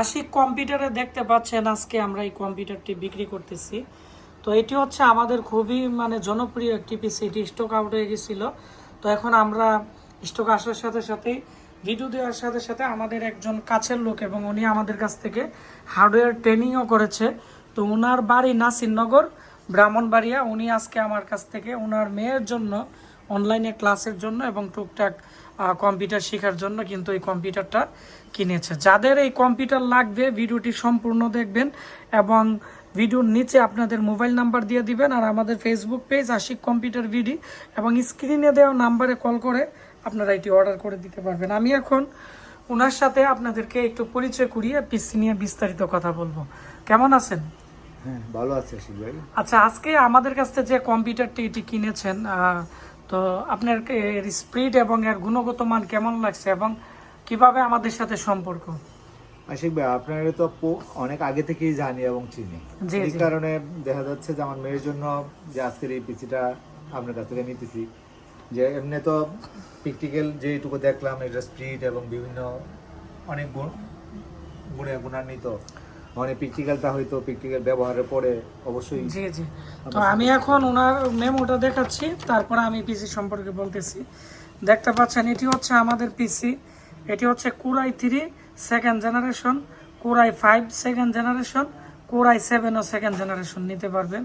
আশিক কম্পিউটারে দেখতে পাচ্ছেন আজকে আমরা এই কম্পিউটারটি বিক্রি করতেছি। তো এটি হচ্ছে আমাদের খুবই মানে জনপ্রিয় একটি পিসি। এটি স্টক আউট হয়ে গেছিল। তো এখন আমরা স্টক আসার সাথে সাথেই ভিডিও দেওয়ার সাথে সাথে আমাদের একজন কাছের লোক এবং উনি আমাদের কাছ থেকে হার্ডওয়্যার ট্রেনিংও করেছে। তো ওনার বাড়ি নাসিরনগর। ব্রাহ্মণবাড়িয়া, উনি আজকে আমার কাছ থেকে ওনার মেয়ের জন্য অনলাইনে ক্লাসের জন্য এবং টুকটাক কম্পিউটার শেখার জন্য কিন্তু এই কম্পিউটারটা কিনেছে। যাদের এই কম্পিউটার লাগবে, ভিডিওটি সম্পূর্ণ দেখবেন এবং ভিডিওর নিচে আপনাদের মোবাইল নাম্বার দিয়ে দিবেন আর আমাদের ফেসবুক পেজ আশিক কম্পিউটার ভিডি এবং স্ক্রিনে দেওয়া নাম্বারে কল করে আপনারা এটি অর্ডার করে দিতে পারবেন। আমি এখন ওনার সাথে আপনাদেরকে একটু পরিচয় করিয়ে পিসি নিয়ে বিস্তারিত কথা বলব। কেমন আছেন? হ্যাঁ ভালো আছে আশিক ভাই। আচ্ছা আজকে আমাদের কাছ থেকে যে কম্পিউটারটি এটি কিনেছেন তো আপনার এর স্পিড এবং এর গুণগত মান কেমন লাগছে এবং কীভাবে আমাদের সাথে সম্পর্ক? আশিক ভাই আপনারা তো অনেক আগে থেকেই জানি এবং চিনি। এই কারণে দেখা যাচ্ছে যে আমার মেয়ের জন্য যে আজকের এই পিসিটা আপনার কাছ থেকে নিতেছি যে এমনি তো প্র্যাকটিক্যাল যেটুকু দেখলাম এটা স্পিড এবং বিভিন্ন অনেক গুণ গুণে গুণান্বিত। মানে প্র্যাকটিক্যালটা হয়তো প্র্যাকটিক্যাল ব্যবহারের পরে অবশ্যই জি জি। তো আমি এখন ওনার মেমোটা দেখাচ্ছি তারপরে আমি পিসি সম্পর্কে বলতেছি। দেখতে পাচ্ছেন এটি হচ্ছে আমাদের পিসি এটি হচ্ছে core i three second generation core i five second generation core i seven O second generation নিতে পারবেন।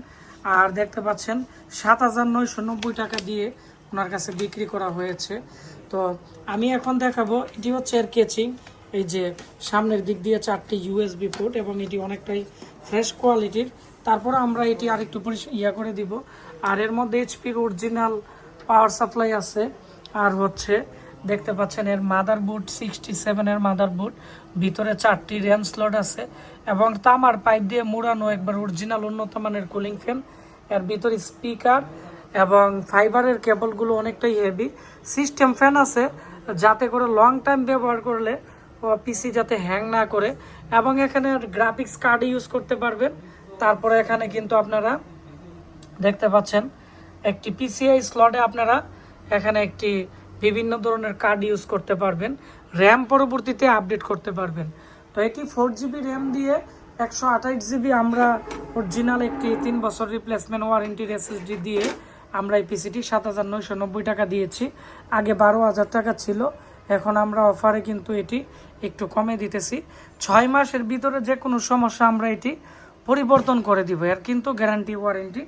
আর দেখতে পাচ্ছেন সাত হাজার নয়শো নব্বই টাকা দিয়ে ওনার কাছে বিক্রি করা হয়েছে। তো আমি এখন দেখাবো এটি হচ্ছে এর কেচিং এই যে সামনের দিক দিয়ে চারটি ইউএসবি পোর্ট এবং এটি অনেকটাই ফ্রেশ কোয়ালিটির তারপরে আমরা এটি আরেকটু ইয়া করে দিব। আর এর মধ্যে এইচপির অরিজিনাল পাওয়ার সাপ্লাই আছে। আর হচ্ছে দেখতে পাচ্ছেন এর মাদারবোর্ড সিক্সটি সেভেনের মাদারবোর্ড ভিতরে চারটি র্যাম স্লট আছে এবং তামার পাইপ দিয়ে মোড়ানো একবার অরিজিনাল উন্নত মানের কুলিং ফ্যান এর ভিতরে স্পিকার এবং ফাইবারের কেবলগুলো অনেকটাই হেভি সিস্টেম ফ্যান আছে, যাতে করে লং টাইম ব্যবহার করলে পিসি যাতে হ্যাং না করে, এবং এখানে গ্রাফিক্স কার্ড ইউজ করতে পারবেন। তারপরে এখানে কিন্তু আপনারা দেখতে পাচ্ছেন, একটি পিসিআই স্লটে আপনারা এখানে একটি বিভিন্ন ধরনের কার্ড ইউজ করতে পারবেন। র্যাম পরবর্তীতে আপডেট করতে পারবেন। তো এটি ফোর জিবি র্যাম দিয়ে একশো আঠাশ জিবি আমরা অরিজিনাল একটি তিন বছর রিপ্লেসমেন্ট ওয়ারেন্টির এসএসডি দিয়ে আমরা এই পিসিটি সাত হাজার নয়শো নব্বই টাকা দিয়েছি। আগে বারো হাজার টাকা ছিল এখন আমরা অফারে কিন্তু এটি একটু কমে দিতেছি। ছয় মাসের ভিতরে যে কোনো সমস্যা আমরা এটি পরিবর্তন করে দিব। এর কিন্তু গ্যারান্টি ওয়ারেন্টি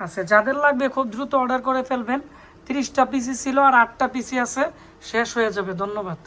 আছে। যাদের লাগবে খুব দ্রুত অর্ডার করে ফেলবেন। তিরিশটা পিসি ছিল আর আটটা পিসি আছে। শেষ হয়ে যাবে। ধন্যবাদ।